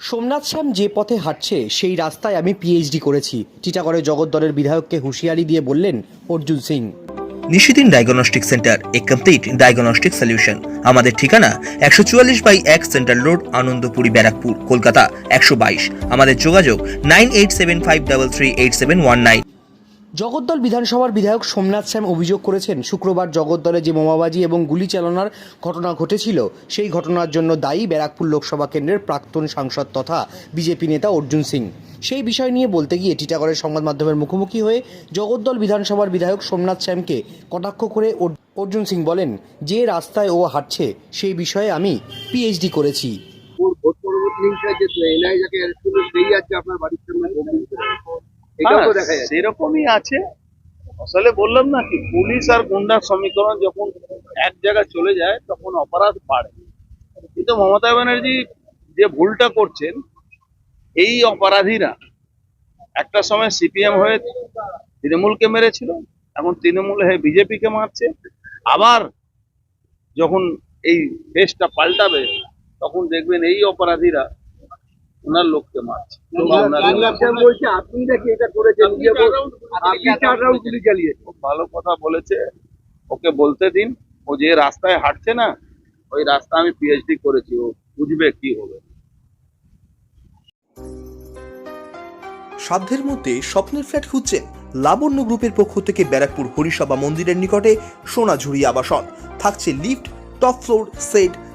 সোমনাথ শ্যাম যে পথে হাঁটছে, সেই রাস্তায় আমি পিএইচডি করেছি। টিটাগড়ে জগদ্দলের বিধায়ককে হুঁশিয়ারি দিয়ে বললেন অর্জুন সিং। নিশিদিন ডায়াগনস্টিক সেন্টার এ কমপ্লিট ডায়াগনস্টিক সলিউশন আমাদের ঠিকানা একশো চুয়াল্লিশ বাই এক সেন্ট্রাল রোড, আনন্দপুরি, ব্যারাকপুর, কলকাতা একশো বাইশ। আমাদের যোগাযোগ nine eight seven five double three eight seven one nine. Jagaddal বিধানসভার বিধায়ক সোমনাথ শ্যাম অভিযোগ করেছেন, শুক্রবার জগদ্দলে যে বোমাবাজি এবং গুলি চালনার ঘটনা ঘটেছিল, সেই ঘটনার জন্য দায়ী ব্যারাকপুর লোকসভা কেন্দ্রের প্রাক্তন সাংসদ তথা বিজেপি নেতা অর্জুন সিং। সেই বিষয় নিয়ে বলতে গিয়ে টিটাগড়ের সংবাদ মাধ্যমের মুখোমুখি হয়ে জগদ্দল বিধানসভার বিধায়ক সোমনাথ শ্যামকে কটাক্ষ করে অর্জুন সিং বলেন, যে রাস্তায় ও হাঁটছে, সেই বিষয়ে আমি পিএইচডি করেছি। আপনার বাড়ির সামনে সেরকমই আছে। আসলে বললাম না কি পুলিশ আর গুন্ডার সমীকরণ যখন এক জায়গায় চলে যায় তখন অপরাধ বাড়ে। কিন্তু মমতা ব্যানার্জি যে ভুলটা করছেন এই অপরাধীরা একটা সময় সিপিএম হয়ে তৃণমূলকে মেরেছিল এখন তৃণমূল হয়ে বিজেপিকে মারছে। আবার যখন এই দেশটা পাল্টাবে তখন দেখবেন এই অপরাধীরা ওনার লোককে মারছে। আপনি নাকি এটা করেছেন? খুব ভালো কথা বলেছে। ওকে বলতে দিন। ও যে রাস্তায় হাঁটছে না ওই রাস্তা আমি পিএইচডি করেছি। ও বুঝবে কি হবে। সাধ্যের মধ্যে স্বপ্নের ফ্ল্যাট খুঁজছেন লাবণ্য গ্রুপের পক্ষ থেকে ব্যারাকপুর হরিসভা মন্দিরের নিকটে সোনাঝুরি আবাসন। থাকছে lift top floor set